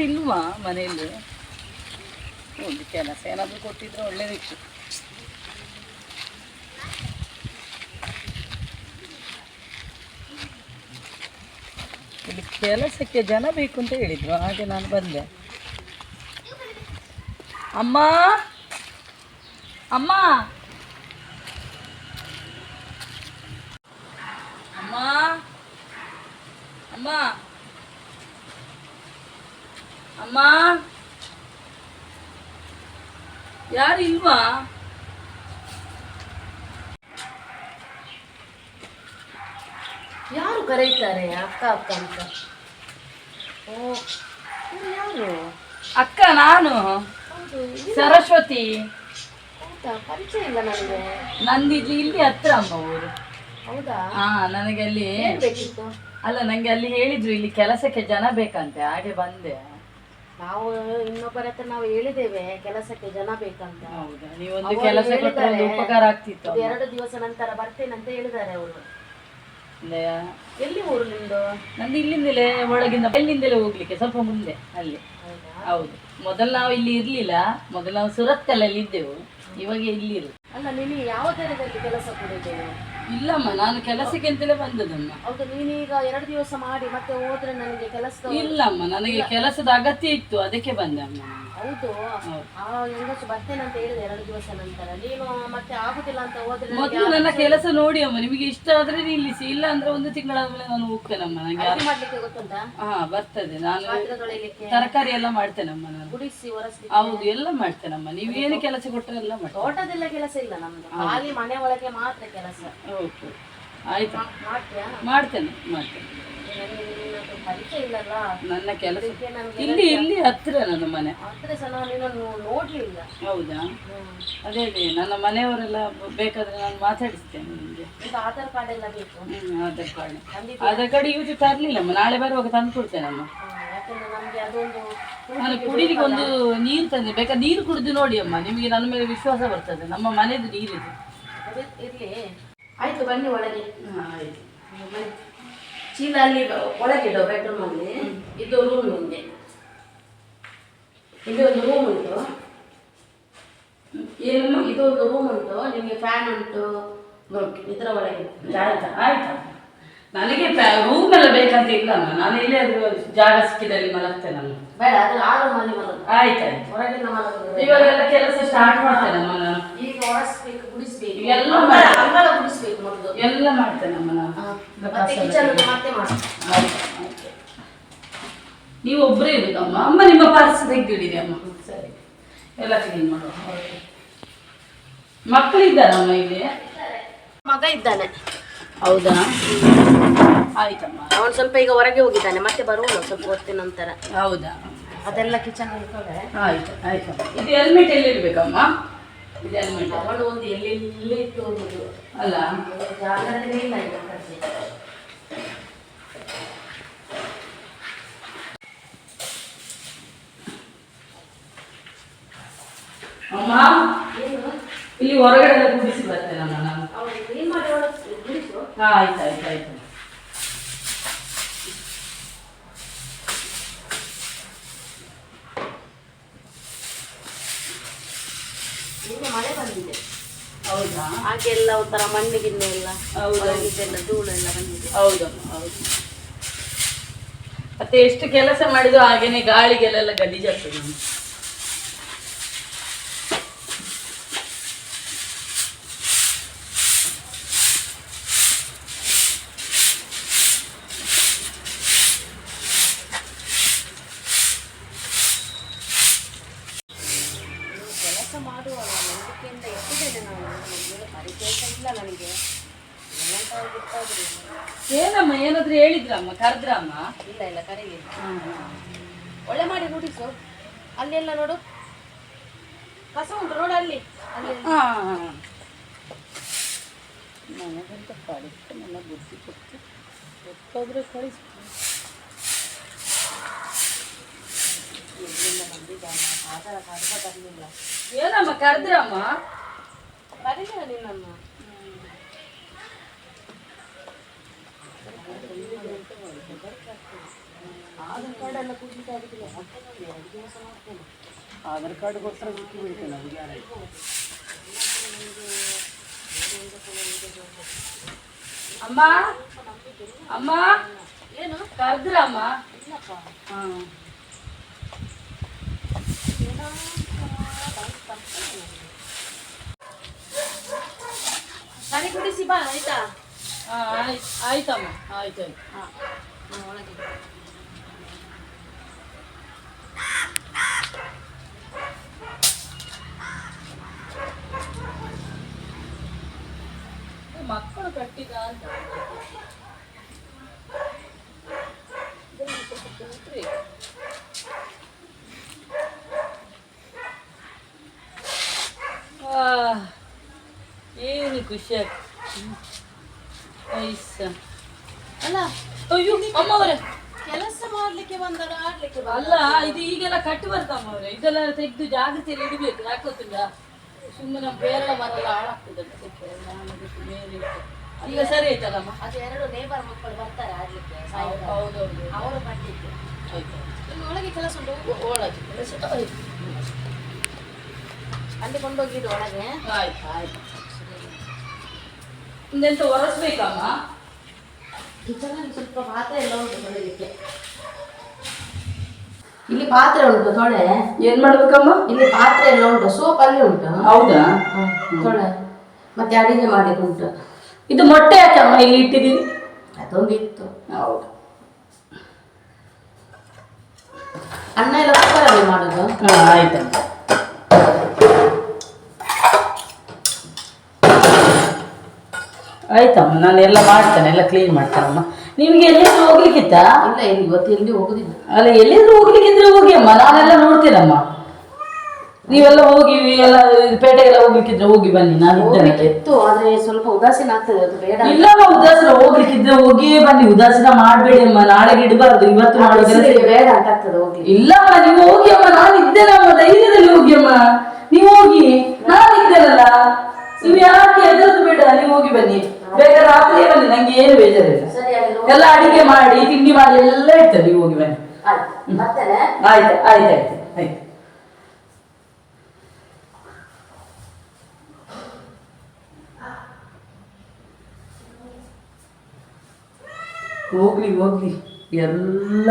ಯಾರು ಇಲ್ವಾ ಮನೆಯಲ್ಲಿ? ಒಂದು ಕೆಲಸ ಏನಾದರೂ ಕೊಟ್ಟಿದ್ರೆ ಒಳ್ಳೇದಿತ್ತು ಇಲ್ಲಿ ಕೆಲಸಕ್ಕೆ ಜನ ಬೇಕು ಅಂತ ಹೇಳಿದ್ರು, ಹಾಗೆ ನಾನು ಬಂದೆ. ಅಮ್ಮ! ಅಮ್ಮ! ಅಮ್ಮ! ಅಮ್ಮ! ಅಮ್ಮ. ಯಾರು ಇಲ್ವಾ? ಯಾರು ಕರೀತಾರೆ ಅಕ್ಕ ಅಕ್ಕ ಅಂತ? ಓ ಇವ್ರು ಯಾರು? ಅಕ್ಕ ನಾನು. ಹೌದು ಸರಸ್ವತಿ. ಹೌದಾ? ಪರಿಚಯ ಇಲ್ಲ ನನಗೆ. ನಂದು ಇಲ್ಲಿ ಇಲ್ಲಿ ಹತ್ರ ಅಮ್ಮ ಊರು. ಹೌದಾ? ಹಾ ನನಗೆ ಅಲ್ಲಿ ಏನ್ ಬೇಕಿತ್ತು? ಅಲ್ಲ ನಂಗೆ ಅಲ್ಲಿ ಹೇಳಿದ್ರು ಇಲ್ಲಿ ಕೆಲಸಕ್ಕೆ ಜನ ಬೇಕಂತೆ ಹಾಗೆ ಬಂದೆ. ನಾವು ಇನ್ನೊಬ್ಬರ ಹತ್ರ ನಾವು ಹೇಳಿದ್ದೇವೆ ಕೆಲಸಕ್ಕೆ ಜನ ಬೇಕಂತ. ಹೌದಾ? ನೀವೊಂದು ಅವರು ಕೆಲಸ ಕೊಟ್ಟರೆ ಒಂದು ಹೇಳಿದ್ದಾರೆ. ಉಪಕಾರ ಆಗ್ತಿತ್ತು ಇದು ಎರಡು ದಿವಸ ನಂತರ ಬರ್ತೇನೆ ಅಂತ ಹೇಳಿದ್ದಾರೆ ಅವರು. ಎಲ್ಲಿ ಊರು ನಿಮ್ದು? ನಂದು ಇಲ್ಲಿಂದಲೇ ಒಳಗಿಂದ ಇಲ್ಲಿಂದಲೇ ಹೋಗ್ಲಿಕ್ಕೆ? ಸ್ವಲ್ಪ ಮುಂದೆ ಅಲ್ಲಿ. ಹೌದಾ? ಹೌದು. ಮೊದಲು ನಾವು ಇಲ್ಲಿ ಇರ್ಲಿಲ್ಲ. ಮೊದಲು ನಾವು ಸುರತ್ಕಲ್ಲಲ್ಲಿ ಇದ್ದೆವು. ಇವಾಗ ಇಲ್ಲಿ ಇರು ಅಲ್ಲ ನೀನು ಯಾವ ತರದಲ್ಲಿ ಕೆಲಸ ಕೊಡಿದ್ದೇನೆ ಇಲ್ಲಮ್ಮ ನಾನು ಕೆಲಸಕ್ಕೆ ಅಂತಲೇ ಬಂದದಮ್ಮ ಹೌದು ನೀನೀಗ ಎರಡು ದಿವಸ ಮಾಡಿ ಮತ್ತೆ ಹೋದ್ರೆ ನನಗೆ ಕೆಲಸ ಇಲ್ಲಮ್ಮ ನನಗೆ ಕೆಲಸದ ಅಗತ್ಯ ಇತ್ತು ಅದಕ್ಕೆ ಬಂದೆ ಅಮ್ಮ ನಾನು. ಹೌದು. ಆ ಹೆಂಗಸು ಬರ್ತೇನೆ ಅಂತ ಹೇಳಿದೆ ಎರಡು ದಿವಸ ನಂತರ. ನೀನು ಮತ್ತೆ ಆಗುದಿಲ್ಲ ಅಂತ ಹೋದ್ರೆ ಮೊದಲು ನನ್ನ ಕೆಲಸ ನೋಡಿ ಅಮ್ಮ ನಿಮಗೆ ಇಷ್ಟ ಆದ್ರೆ ನಿಲ್ಲಿಸಿ ಇಲ್ಲ ಅಂದ್ರೆ ಒಂದು ತಿಂಗಳಾದ್ಮೇಲೆ ನಾನು ಹೋಗ್ತೇನಮ್ಮ ನನಗೆ ಅಡುಗೆ ಮಾಡ್ಲಿಕ್ಕೆ ಗೊತ್ತುಂಟಾ? ಹಾ ಬರ್ತದೆ. ನಾನು ಪಾತ್ರೆ ತೊಳಿಲಿಕ್ಕೆ ತರಕಾರಿ ಎಲ್ಲ ಮಾಡ್ತೇನಮ್ಮ ನಾನು. ಗುಡಿಸಿ ಒರೆಸ್ಲಿಕ್ಕೆ? ಹೌದು ಎಲ್ಲ ಮಾಡ್ತೇನಮ್ಮ ನೀವು ಏನು ಕೆಲಸ ಕೊಟ್ಟರೆ ಎಲ್ಲ ಮಾಡ್ತೇನೆ. ತೋಟದೆಲ್ಲ ಕೆಲಸ ಇಲ್ಲ ನಮ್ದು. ಖಾಲಿ ಮನೆ ಒಳಗೆ ಮಾತ್ರ ಕೆಲಸ. ಓಕೆ ಆಯ್ತು. ಮಾಡ್ತೀಯಾ? ಮಾಡ್ತೇನೆ ಮಾಡ್ತೇನೆ. ಪರಿಚಯ ಇಲ್ಲಲ್ಲ? ನನ್ನ ಕೆಲಸ. ಅದಕ್ಕೆ ನನಗೆ ಇಲ್ಲಿ ಇಲ್ಲಿ ಹತ್ತಿರ ನನ್ನ ಮನೆ. ಹತ್ರ ಸಹ ನಾನು ನೋಡ್ಲಿಲ್ಲ. ಹೌದಾ? ಅದೇ ಅದೇ ನನ್ನ ಮನೆಯವರೆಲ್ಲ ಬೇಕಾದ್ರೆ ನಾನು ಮಾತಾಡಿಸ್ತೇನೆ ನಿಮಗೆ. ಆಧಾರ್ ಕಾರ್ಡ್ ಎಲ್ಲ ಬೇಕು. ಆಧಾರ್ ಕಾರ್ಡ್. ಆಧಾರ್ ಕಾರ್ಡ್ ಇವತ್ತು ತರಲಿಲ್ಲಮ್ಮ ನಾಳೆ ಬರುವಾಗ ತಂದು ಕೊಡ್ತೇನಮ್ಮ ಹ್ಮ್. ಯಾಕಂದ್ರೆ ನಮ್ಗೆ ಅದೊಂದು ನಾನು ಕುಡಿಲಿಕ್ಕೆ ಒಂದು ನೀರು ತಂದೆ ಬೇಕಾದ್ರೆ ನೀರು ಕುಡಿದು ನೋಡಿ ಅಮ್ಮ ನಿಮಗೆ ನನ್ನ ಮೇಲೆ ವಿಶ್ವಾಸ ಬರ್ತದೆ. ನಮ್ಮ ಮನೆಯದು ನೀರಿದೆ. ಇರ್- ಇರ್ಲಿ. ಆಯ್ತು ಬನ್ನಿ ಒಳಗೆ. ಆಯ್ತು. ಬನ್ನಿ. ಚೀಲ ಅಲ್ಲಿ ಒಳಗಿಡೋ ಬೆಡ್ರೂಮ್ ಅಲ್ಲಿ ಇದು ರೂಮ್ ಇದೆ. ಇಲ್ಲಿ ಒಂದು ರೂಮ್ ಉಂಟು. ಏನು ಇದು ಒಂದು ರೂಮ್ ಉಂಟು. ನಿಮಗೆ ಫ್ಯಾನ್ ಉಂಟು. ಇದರ ಒಳಗೆ. ಆಯ್ತಾ ಆಯ್ತಾ? ನನಗೆ ರೂಮ್ ಎಲ್ಲ ಬೇಕಂತ ಇಲ್ಲ ನಾನು ಇಲ್ಲೇ ಅದು ಜಾಗ ಸಿಕ್ಕಿದಲ್ಲಿ ನಾನು ಬೇಡ ಅದು ಆ ರೂಮ್ ಅಲ್ಲಿ ಮಲಗು. ಆಯ್ತಾಯ್ತು. ಹೊರಗಿನ ಮಲಗ. ಇವಾಗೆಲ್ಲ ಕೆಲಸ ಸ್ಟಾರ್ಟ್ ಮಾಡ್ತೇನಮ್ಮ ನಾನು. ಈಗ ಒರೆಸ್ಬೇಕು ಗುಡಿಸ್ಬೇಕು ಎಲ್ಲ ಅಂಗಳ ಅಂಗಳ ಗುಡಿಸ್ಬೇಕು ಮೊದಲು. ಎಲ್ಲ ನಾನು ಮತ್ತೆ ಕಿಚನ್ ಮತ್ತೆ. ನೀವು ಒಬ್ಬರೇ ಇರುದಮ್ಮ ಅಮ್ಮ ನಿಮ್ಮ ಪಾರ್ಸ್ ತೆಗ್ದಿಡಿದೆ ಅಮ್ಮ. ಸರಿ. ಎಲ್ಲ ಕ್ಲೀನ್ ಮಾಡುವ ಮಕ್ಕಳಿದ್ದಾರಮ್ಮ ಇಲ್ಲಿ? ಮಗ ಇದ್ದಾನೆ. ಹೌದಾ? ಆಯ್ತಮ್ಮ. ಅವನು ಸ್ವಲ್ಪ ಈಗ ಹೊರಗೆ ಹೋಗಿದ್ದಾನೆ. ಮತ್ತೆ ಬರುವ ಸ್ವಲ್ಪ ಹೊತ್ತಿನ ನಂತರ. ಹೌದಾ? ಅದೆಲ್ಲ ಕಿಚನ್ ಆಯ್ತು ಆಯ್ತು ಇದು ಹೆಲ್ಮೆಟ್ ಎಲ್ಲಿ ಅವನು ಒಂದು ಎಲ್ಲೆಲ್ಲಿ ಇಟ್ಟು ಹೋಗುದು ಅಲ್ಲ. ಜಾಗ್ರತೆ ಇಲ್ಲ ಈಗ. ಅಮ್ಮ ಇಲ್ಲಿ ಹೊರಗಡೆ ಕುಡಿಸಿ ಬರ್ತೇನಮ್ಮ ನಾನು. ಹಾ ಆಯ್ತು ಆಯ್ತು ಆಯ್ತು. ಮಳೆ ಬಂದಿದೆ. ಹೌದಾ? ಹಾಗೆಲ್ಲ ಒಂಥರ ಮಣ್ಣು ಗಿಣ್ಣು ಎಲ್ಲ ಹೌದು. ಧೂಳೆಲ್ಲ ಬಂದಿದೆ. ಹೌದಮ್ಮ ಹೌದು. ಮತ್ತೆ ಎಷ್ಟು ಕೆಲಸ ಮಾಡಿದ್ರು ಹಾಗೇನೆ ಗಾಳಿಗೆಲ್ಲ ಗಲೀಜಾಗ್ತದೆ. ಕೆಲಸ ಮಾಡುವಾಗ ನಂಬಿಕೆಯಿಂದ ಎಷ್ಟಿದ್ದೇನೆ ನಾನು. ನನಗೆ ಪರಿಚಯ ಇಲ್ಲ ನನಗೆ. ಏನಂತ ಏನಮ್ಮ ಏನಾದ್ರು ಹೇಳಿದ್ರಮ್ಮ ಕರೆದ್ರಮ್ಮ? ಇಲ್ಲ ಇಲ್ಲ ಕರೀಲಿಲ್ಲ ಒಳ್ಳೆ ಮಾಡಿ ಗುಡಿಸು ಅಲ್ಲೆಲ್ಲ ನೋಡು. ಕಸ ಉಂಟು ನೋಡು ಅಲ್ಲಿ. ಅಲ್ಲಿ ನನಗಂತ ಕಳಿಸ್ತು ನನ್ನ ಬುದ್ಧಿ ಕೊಟ್ಟು. ಗೊತ್ತಾದ್ರೆ ಕಳಿಸ್ತು. ಬಂದಿದ್ದಾನೆ ಆಧಾರ ಕಾರ್ಡ್ ಸಹ ತರಲಿಲ್ಲ ಏನಮ್ಮ ಕರೆದ್ರಮ್ಮ ಕರೀಲಿಲ್ಲ ನಿನ್ನನ್ನು ಆಧಾರ್ ಕಾರ್ಡ್ ಎಲ್ಲ ಕೊಡ್ಲಿಕ್ಕೆ ಆಗುದಿಲ್ಲ ಎರಡು ದಿವಸ ಮಾಡ್ತೇನೆ ಆಧಾರ್ ಕಾರ್ಡ್ ಕೊಟ್ಟರೆ ಸಿಕ್ಕಿ ಬೀಳ್ತೇನೆ ಅದು ಗ್ಯಾರಂಟಿ ಅಮ್ಮ ಅಮ್ಮ ಏನು ಕರೆದ್ರಮ್ಮ ಇಲ್ಲಪ್ಪ ಹಾಂ ಸರಿ ಕುಡಿಸಿ ಬಾ ಆಯ್ತಾ ಹಾಂ ಆಯ್ತು ಆಯ್ತಮ್ಮ ಆಯ್ತು ಆಯ್ತು ಹಾ ನಾನು ಒಳಗೆ ಮಕ್ಕಳು ಕಟ್ಟಿದ ಅಂತ ಇದನ್ನು ಸ್ವಲ್ಪ ಕೂತ್ರೆ. ಆ, ಏನು ಖುಷಿ ಆಗ್ತದೆ ಐಸ ಅಲ್ಲ ಅಯ್ಯೋ ಅಮ್ಮ ಅಮ್ಮವರೇ. ಕೆಲಸ ಮಾಡ್ಲಿಕ್ಕೆ ಬಂದಾಗ ಆಡ್ಲಿಕ್ಕೆ ಅಲ್ಲ ಇದು ಈಗೆಲ್ಲ ಕಟ್ಟಿ ಬರ್ತಮ್ಮ ಅವ್ರೆ ಇದೆಲ್ಲ ತೆಗೆದು ಜಾಗ್ರತೆಯಲ್ಲಿ ಇಡಬೇಕು. ಯಾಕೆ ಗೊತ್ತಿಲ್ಲ? ಸುಮ್ಮನೆ ನಮ್ಮ ಬೇರೆಲ್ಲ ಮರ ಎಲ್ಲ ಹಾಳಾಗ್ತದೆ. ಈಗ ಸರಿ ಆಯ್ತಲ್ಲಮ್ಮ? ಅದು ಎರಡು ನೇಬರ್ ಮಕ್ಕಳು ಬರ್ತಾರೆ ಆಡ್ಲಿಕ್ಕೆ ಹೌದು ಹೌದೌದು. ಅವರು ಇನ್ನು ಒಳಗೆ ಕೆಲಸ ಉಂಟು. ಒಳಗೆ ಕೆಲಸ. ಅಲ್ಲಿ ಕೊಂಡೋಗಿದ್ದು ಒಳಗೆ. ಆಯ್ತು ಆಯ್ತು. ಇನ್ನೆಂತ ಒರೆಸ್ಬೇಕಮ್ಮ ಸ್ವಲ್ಪ ಪಾತ್ರೆ ಎಲ್ಲ ಉಂಟು ತೊಳೆಯಲಿಕ್ಕೆ. ಇಲ್ಲಿ ಪಾತ್ರೆ ಉಂಟು ತೊಳೆ. ಏನ್ ಮಾಡ್ಬೇಕಮ್ಮ? ಇಲ್ಲಿ ಪಾತ್ರೆ ಎಲ್ಲ ಉಂಟು ಸೋಪ್ ಅಲ್ಲಿ ಉಂಟು. ಹೌದಾ? ತೊಳೆ. ಮತ್ತೆ ಅಡಿಗೆ ಮಾಡಿದ್ದು ಉಂಟು. ಇದು ಮೊಟ್ಟೆ ಯಾಕಮ್ಮ ಇಲ್ಲಿ ಇಟ್ಟಿದ್ದೀನಿ ಅದೊಂದು ಇತ್ತು. ಹೌದು. ಅನ್ನ ಎಲ್ಲ ಕುಕ್ಕರಲ್ಲಿ ಮಾಡುದು. ಆಯ್ತಮ್ಮ. ಆಯ್ತಮ್ಮ ನಾನು ಎಲ್ಲ ಮಾಡ್ತೇನೆ ಎಲ್ಲ ಕ್ಲೀನ್ ಮಾಡ್ತೇನಮ್ಮ. ನಿಮಗೆ ಎಲ್ಲಿಂದ ಹೋಗ್ಲಿಕ್ಕಿತ್ತ? ಇಲ್ಲ ಇಲ್ಲಿ ಇವತ್ತು ಎಲ್ಲಿ ಹೋಗುದಿಲ್ಲ. ಅಲ್ಲ ಎಲ್ಲಿಂದ ಹೋಗ್ಲಿಕ್ಕಿದ್ರೆ ಹೋಗಿ ಅಮ್ಮ ನಾನೆಲ್ಲ ನೋಡ್ತೀನಮ್ಮ. ನೀವೆಲ್ಲ ಹೋಗಿ ಎಲ್ಲ ಪೇಟೆಗೆಲ್ಲ ಹೋಗ್ಲಿಕ್ಕಿದ್ರೆ ಹೋಗಿ ಬನ್ನಿ ನಾನು ಇದ್ದೇನೆ ಇತ್ತು ಆದ್ರೆ ಸ್ವಲ್ಪ ಉದಾಸೀನ ಆಗ್ತದೆ ಅದು ಬೇಡ ಇಲ್ಲಮ್ಮ ಉದಾಸೀನ ಹೋಗ್ಲಿಕ್ಕಿದ್ರೆ ಹೋಗಿಯೇ ಬನ್ನಿ ಉದಾಸೀನ ಮಾಡಬೇಡಿ ಅಮ್ಮ ನಾಳೆಗೆ ಇಡಬಾರ್ದು ಇವತ್ತು ಮಾಡೋದ್ರೆ ಬೇಡ ಅಂತ ಆಗ್ತದೆ ಹೋಗಿ ಇಲ್ಲಮ್ಮ ನೀವು ಹೋಗಿ ಅಮ್ಮ ನಾನು ಇದ್ದೇನಮ್ಮ ಧೈರ್ಯದಲ್ಲಿ ಹೋಗಿ ಅಮ್ಮ. ನೀವು ಹೋಗಿ ನಾನು ಇದ್ದೇನಲ್ಲ? ನೀವು ಯಾಕೆ ಎದುರದು ಬೇಡ ನೀವು ಹೋಗಿ ಬನ್ನಿ. ಬೇಕಾದ್ರೆ ರಾತ್ರಿಯೇ ಬನ್ನಿ ನಂಗೆ ಏನು ಬೇಜಾರಿಲ್ಲ. ಎಲ್ಲ ಅಡಿಗೆ ಮಾಡಿ ತಿಂಡಿ ಮಾಡಿ ಎಲ್ಲ ಇರ್ತದೆ ನೀವು ಹೋಗಿ ಬನ್ನಿ. ಆಯ್ತು. ಆಯ್ತು ಆಯ್ತು ಹೋಗ್ಲಿ ಹೋಗ್ಲಿ. ಎಲ್ಲ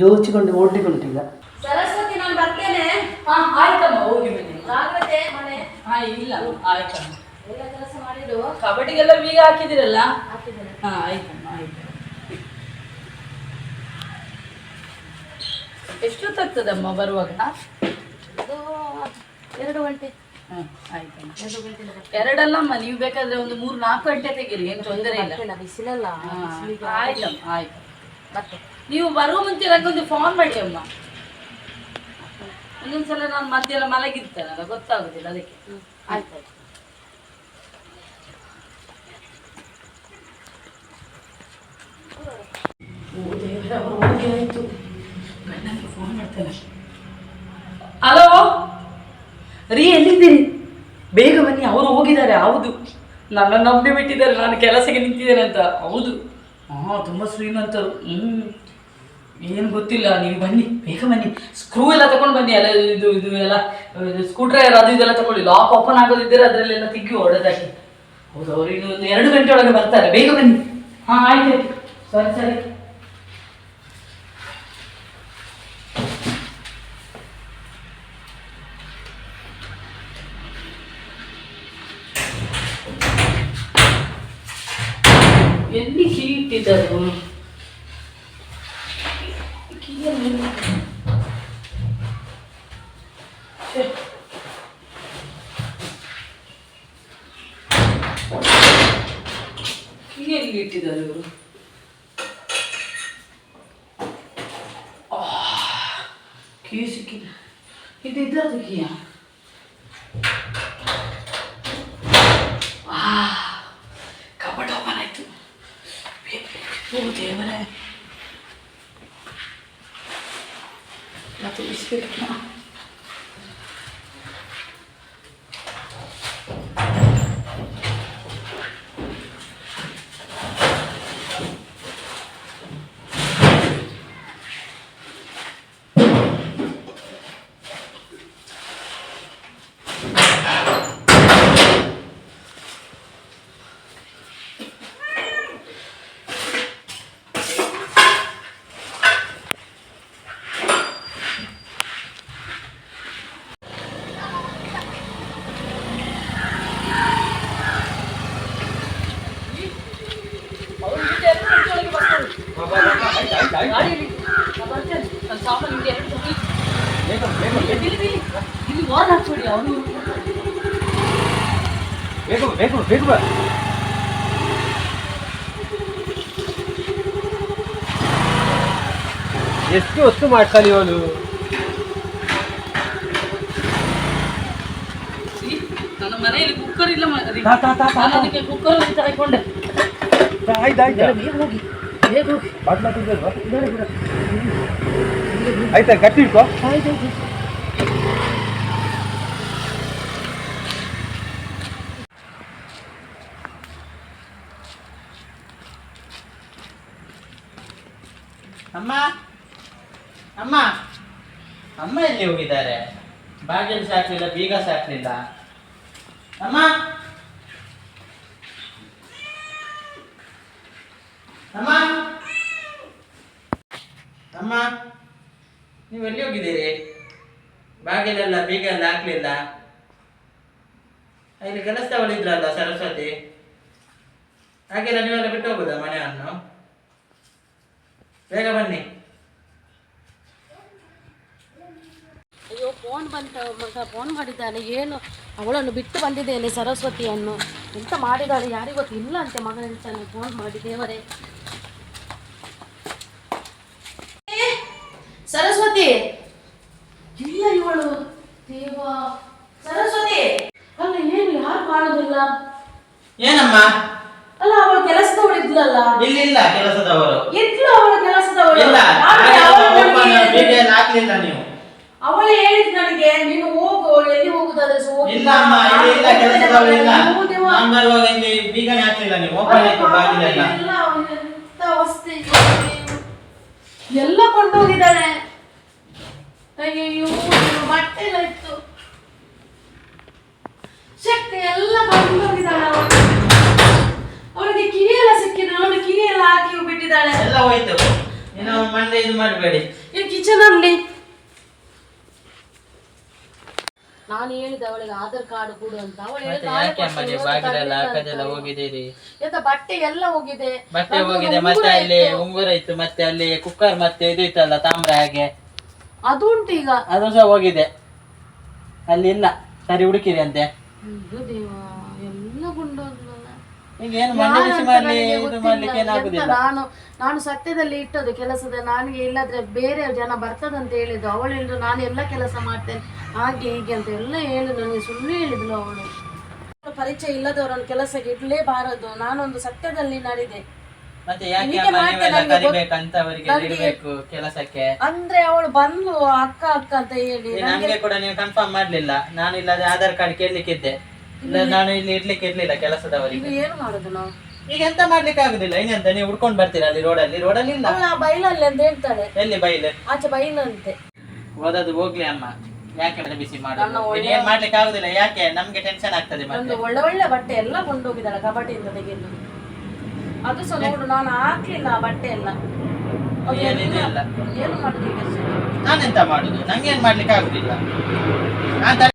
ದೋಚಿಕೊಂಡು ಓಡಿಕೊಂಡಿಲ್ಲ ಸರಸ್ವತಿ ನಾನು ಬರ್ತೇನೆ. ಹಾ ಆಯ್ತಮ್ಮ ಹೋಗಿ ಬನ್ನಿ. ಜಾಗ್ರತೆ ಮನೆ. ಹಾ ಇಲ್ಲ. ಆಯ್ತಮ್ಮ. ಎಲ್ಲ ಕೆಲಸ ಕಬಡ್ಡಿಗೆಲ್ಲ ಬೀಗ ಹಾಕಿದಿರಲ್ಲ ಹಾಕಿದ್ದೇನೆ ಹಾ ಆಯ್ತಮ್ಮ ಆಯ್ತು. ಎಷ್ಟೊತ್ತಾಗ್ತದಮ್ಮ ಬರುವಾಗ? ಅದು ಎರಡು ಗಂಟೆ. ಹ್ಮ್ ಆಯ್ತಮ್ಮ ಎರಡು ಗಂಟೆ ಎರಡಲ್ಲಮ್ಮ ನೀವು ಬೇಕಾದ್ರೆ ಒಂದು ಮೂರು ನಾಲ್ಕು ಗಂಟೆ ತೆಗೀರಿ ಏನು ತೊಂದರೆ ಇಲ್ಲ. ಇಲ್ಲ ಬಿಸಿಲಲ್ಲ ಹಾ, ಬಿಸಿಲಿಗೆ ಆಯ್ತಮ್ಮ ಆಯ್ತು. ಮತ್ತೆ? ನೀವು ಬರುವ ಮುಂಚೆ ನನಗೊಂದು ಫೋನ್ ಮಾಡಿ ಅಮ್ಮ. ಒಂದೊಂದ್ಸಲ ನಾನು ಮಧ್ಯೆಲ್ಲ ಮಲಗಿರ್ತೇನಲ್ಲ ಗೊತ್ತಾಗುದಿಲ್ಲ ಅದಕ್ಕೆ. ಆಯ್ತು ಆಯ್ತು. ಹಲೋ ರೀ, ಎಲ್ಲಿದ್ದೀರಿ? ಬೇಗ ಬನ್ನಿ, ಅವರು ಹೋಗಿದ್ದಾರೆ. ಹೌದು. ನನ್ನ ನಂಬಿ ಬಿಟ್ಟಿದ್ದಾರೆ. ನಾನು ಕೆಲಸಕ್ಕೆ ನಿಂತಿದ್ದೇನೆ ಅಂತ. ಹೌದು. ಹಾಂ ತುಂಬ ಶ್ರೀಮಂತರು. ಹ್ಞೂ ಏನು ಗೊತ್ತಿಲ್ಲ. ನೀವು ಬನ್ನಿ. ಬೇಗ ಬನ್ನಿ. ಸ್ಕ್ರೂ ಎಲ್ಲ ತಗೊಂಡು ಬನ್ನಿ. ಎಲ್ಲ ಇದು ಇದು ಎಲ್ಲ ಸ್ಕ್ರೂ ಡ್ರೈವರ್ ಅದು ಇದೆಲ್ಲ ತಗೊಳ್ಳಿ. ಲಾಕ್ ಓಪನ್ ಆಗೋದಿದ್ದರೆ ಅದರಲ್ಲೆಲ್ಲ ತಿಗ್ಗಿ ಹೊಡೆದಾಕಿ ಹೌದು, ಅವರು ಇನ್ನೊಂದು ಎರಡು ಗಂಟೆ ಒಳಗೆ ಬರ್ತಾರೆ. ಬೇಗ ಬನ್ನಿ. ಹಾಂ ಆಯ್ತು ಸರಿ ಸರಿ. ಕೀ ಇಟ್ಟಿದ್ದಾರೆ ಇವ್ರು? ಕೀಯಲ್ಲಿ ಎಲ್ಲಿ? ಛೆ. ಕೀ ಎಲ್ಲಿ ಇಟ್ಟಿದ್ದಾರೆ ಇವರು ಕೀ ಸಿಕ್ಕಿಲ್ಲ ಇದು ಇದ್ರದ್ದು ಕೀಯಾ ಓ ದೇವರೇ ಮತ್ತೆ ಬಿಸ್ಕೆಟ್ ಅವರು ಬೇಗ ಬಾ, ಬೇಗ ಬಾ, ಬೇಗ ಬಾ. ಎಷ್ಟು ಹೊತ್ತು ಮಾಡ್ತಾನೆ ಇವನು ನನ್ನ ಮನೆಯಲ್ಲಿ ಕುಕ್ಕರ್ ಇಲ್ಲ ಮ- ರೀ. ತಾ, ತಾ, ತಾ, ತಾ, ನಾನು ಅದಕ್ಕೆ ಕುಕ್ಕರ್ ಅಂತ ತಗೊಂಡೆ ಆಯ್ತು ಆಯ್ತು ಬೇಗ ಹೋಗಿ ಬೇಗ ಹೋಗಿ ಬಾಟ್ಲ ತುಂಬಿಲ್ವಾ? ಆಯ್ತಾ ಅಮ್ಮ. ಅಮ್ಮ. ಅಮ್ಮ ಎಲ್ಲಿ ಹೋಗಿದ್ದಾರೆ? ಬಾಗಿಲು ಸಾಕ್ಲಿಲ್ಲ, ಬೀಗ ಸಾಕ್ಲಿಲ್ಲ. ಅಮ್ಮ. ಅಮ್ಮ. ಅಮ್ಮ. ನೀವು ಎಲ್ಲಿ ಹೋಗಿದ್ದೀರಿ? ಬಾಗಿಲೆಲ್ಲ, ಬೀಗ ಎಲ್ಲ ಹಾಕ್ಲಿಲ್ಲ. ಇಲ್ಲಿ ಕೆಲಸದವಳಿದ್ರಲ್ಲ ಸರಸ್ವತಿ? ಹಾಗೆಲ್ಲ ನೀವೆಲ್ಲ ಬಿಟ್ಟು ಹೋಗುದಾ ಮನೆಯನ್ನು? ಬೇಗ ಬನ್ನಿ. ಅಯ್ಯೋ ಫೋನ್ ಬಂತ ಮಗ ಫೋನ್ ಮಾಡಿದ್ದಾನೆ ಏನು? ಅವಳನ್ನು ಬಿಟ್ಟು ಬಂದಿದ್ದೇನೆ ಸರಸ್ವತಿಯನ್ನು. ಎಂತ ಮಾಡಿದಾಳೆ? ಯಾರಿಗೊತ್ತು ಇಲ್ಲ ಅಂತೆ ಮಗ ಹೇಳ್ತಾನೆ ಫೋನ್ ಮಾಡಿ ದೇವರೇ. ಸರಸ್ವತಿ! ಇಲ್ಲ ಇವಳು. ದೇವ ಸರಸ್ವತಿ! ಅಲ್ಲ ಏನು? ಯಾರು ಮಾಡೋದಿಲ್ಲ ಏನಮ್ಮ ಅಲ್ಲ ಅವಳು ಕೆಲಸದವಳು ಇದ್ಲಲ್ಲ ಇಲ್ಲ ಇಲ್ಲ ಕೆಲಸದವರು ಇದ್ಲು ಅವಳ ಕೆಲಸದವಳು ಇಲ್ಲ ಆದ್ರೆ ಹಾಗೆ ಅವಳು open ನನಗೆ ಬೀಗ ಎಲ್ಲ ಹಾಕ್ಲಿಲ್ಲ ನೀವು ಅವಳು ಹೇಳಿದ್ ನನಗೆ ನೀನು ಹೋಗು ಎಲ್ಲಿ ಹೋಗುದಾದ್ರೆ ಸು ಹೋಗು. ಇಲ್ಲ ಅಮ್ಮ ಇಲ್ಲಿ ಇಲ್ಲ ಕೆಲಸದವರು ಇಲ್ಲ ನೀವು ದೇವ. ನಾನು ಬರುವಾಗ ಇಲ್ಲಿ ಬೀಗನೆ ಹಾಕ್ಲಿಲ್ಲ ಇತ್ತು ಬಾಗಿಲೆಲ್ಲ ಎಲ್ಲ ಇದೆ. ಕೊಂಡೋಗಿದ್ದಾಳೆ. ಅಯ್ಯೋ ಬಟ್ಟೆ ಎಲ್ಲ ಇತ್ತು. ಶಕ್ತಿ ಎಲ್ಲ ಕೊಂಡೋಗಿದ್ದಾಳೆ ಅವಳು. ಅವಳಿಗೆ ಕಿವಿ ಎಲ್ಲ ಸಿಕ್ಕಿದ್ರು ಅವಳು ಕಿವಿ ಎಲ್ಲ ಹಾಕಿ ಬಿಟ್ಟಿದ್ದಾಳೆ ಎಲ್ಲ ಹೋಯ್ತು. ಏನೋ ಮಂಡೆ ಇದು ಮಾಡಬೇಡಿ. ಈ ಕಿಚನ್ ಅಲ್ಲಿ ನಾನು ಹೇಳಿದ ಅವಳಿಗೆ ಆಧಾರ್ ಕಾರ್ಡ್ ಕೊಡು ಅಂತ. ಅವಳು ಮತ್ತೆ ಹೇಳಿದ ನಾಳೆ ಯಾಕೆ ಅಮ್ಮ ಕೊಡ್ತೀನಿ, ನೀವು ಇವತ್ತು ಬಾಗಿಲೆಲ್ಲ ತರ್ಲಿಲ್ಲ ಹಾಕದೆಲ್ಲ ಅಂತ. ಹೋಗಿದ್ದೀರಿ? ಎಂತ ಬಟ್ಟೆ ಎಲ್ಲ ಹೋಗಿದೆ. ಬಟ್ಟೆ ಹೋಗಿದೆ ಒಂದು ಮತ್ತೆ ಉಂಗುರ ಅಲ್ಲಿ ಇತ್ತು. ಉಂಗುರ ಇತ್ತು ಮತ್ತೆ ಅಲ್ಲಿ ಕುಕ್ಕರ್ ಮತ್ತೆ ಇದು ಇತ್ತಲ್ಲ ತಾಮ್ರ ಹಾಗೆ. ಅದು ಉಂಟು ಈಗ. ಅದು ಸಹ ಹೋಗಿದೆ. ಅಲ್ಲಿ ಇಲ್ಲ. ಸರಿ ಹುಡುಕಿದೆ ಅಂತೆ. ಅಯ್ಯೋ ದೇವ ಈಗ ಏನು ಮಂಡೆ ಬಿಸಿ ಮಾಡ್ಲಿ ಇದು ಗೊತ್ತಿಲ್ಲ. ಮಾಡ್ಲಿಕ್ಕೆ ಏನಾಗುದಿಲ್ಲ ನಾನು ನಾನು ಸತ್ಯದಲ್ಲಿ ಇಟ್ಟದ್ದು ಕೆಲಸದ ನನಗೆ ಇಲ್ಲದ್ರೆ ಬೇರೆ ಜನ ಬರ್ತದಂತ ಹೇಳಿದ್ದು. ಅವಳು ಹೇಳಿದ್ರು ನಾನು ಎಲ್ಲ ಕೆಲಸ ಮಾಡ್ತೇನೆ ಹಾಗೆ ಹೀಗೆ ಅಂತ ಎಲ್ಲ ಹೇಳಿದ್ರು ನನಗೆ ಸುಳ್ಳು ಹೇಳಿದ್ಲು ಅವಳು. ಪರಿಚಯ ಇಲ್ಲದವರನ್ನು ಕೆಲಸಕ್ಕೆ ಇಡ್ಲೇಬಾರದು. ನಾನೊಂದು ಸತ್ಯದಲ್ಲಿ ನಡೆದೆ. ಮತ್ತೆ ಯಾಕೆ ಹೀಗೆ ಅಮ್ಮ ಮಾಡ್ತೆ ನೀವೆಲ್ಲ ಗೊತ್ತು- ಕರಿಬೇಕಂತ ಅವರಿಗೆ ನನಗೆ- ಇಡಬೇಕು ಕೆಲಸಕ್ಕೆ? ಅಂದ್ರೆ ಅವಳು ಬಂದ್ಲು ಅಕ್ಕ ಅಕ್ಕ ಅಂತ ಹೇಳಿ. ನನ್ಗೆ ಕೂಡ ನೀವು ಕನ್ಫರ್ಮ್ ಮಾಡ್ಲಿಲ್ಲ. ನಾನು ಇಲ್ಲದೆ ಆಧಾರ್ ಕಾರ್ಡ್ ಕೇಳ್ಲಿಕ್ಕಿದ್ದೆ. ಇಲ್ಲ ನಾನು ಇಲ್ಲಿ ಇರ್ಲಿಕ್ಕೆ ಇರ್ಲಿಲ್ಲ ಕೆಲಸದವರಿಗೆ. ಏನು ಮಾಡುದು ನಾವು? ಈಗ ಎಂತ ಮಾಡ್ಲಿಕ್ಕೆ ಆಗುದಿಲ್ಲ. ಇನ್ನೆಂತ ನೀವು ಹುಡ್ಕೊಂಡು ಬರ್ತೀರಾ ಅಲ್ಲಿ ರೋಡಲ್ಲಿ? ರೋಡಲ್ಲಿ ಇಲ್ಲ. ಅವಳು ಆ ಬೈಲಲ್ಲಿ ಅಂತ ಹೇಳ್ತಾಳೆ. ಎಲ್ಲಿ ಬೈಲು? ಆಚೆ ಬೈಲಂತೆ. ಓದೋದು ಹೋಗ್ಲಿ ಅಮ್ಮ. ಯಾಕೆ ಬಿಸಿ ಮಾಡೋದು ಏನ್ ಮಾಡ್ಲಿಕ್ಕೆ ಆಗುದಿಲ್ಲ. ಯಾಕೆ? ನಮ್ಗೆ ಟೆನ್ಷನ್ ಆಗ್ತದೆ ಒಂದು ಮತ್ತೆ ಒಳ್ಳೆ ಒಳ್ಳೆ ಬಟ್ಟೆ ಎಲ್ಲ ಕೊಂಡೋಗಿದ್ದಾಳೆ ಕಬಡ್ಡಿಯಿಂದ ತೆಗೆದು. ಅದು ಸಹ ನೋಡು ನಾನು ಹಾಕ್ಲಿಲ್ಲ ಆ ಬಟ್ಟೆ ಎಲ್ಲ. ಅದು ಏನಿದೆ ಎಲ್ಲ- ಏನು ಈಗ ಸರಿ? ನಾನೆಂತ ಮಾಡುದು? ನಂಗೆ ಏನ್ ಮಾಡ್ಲಿಕ್ಕೆ ಆಗುದಿಲ್ಲ.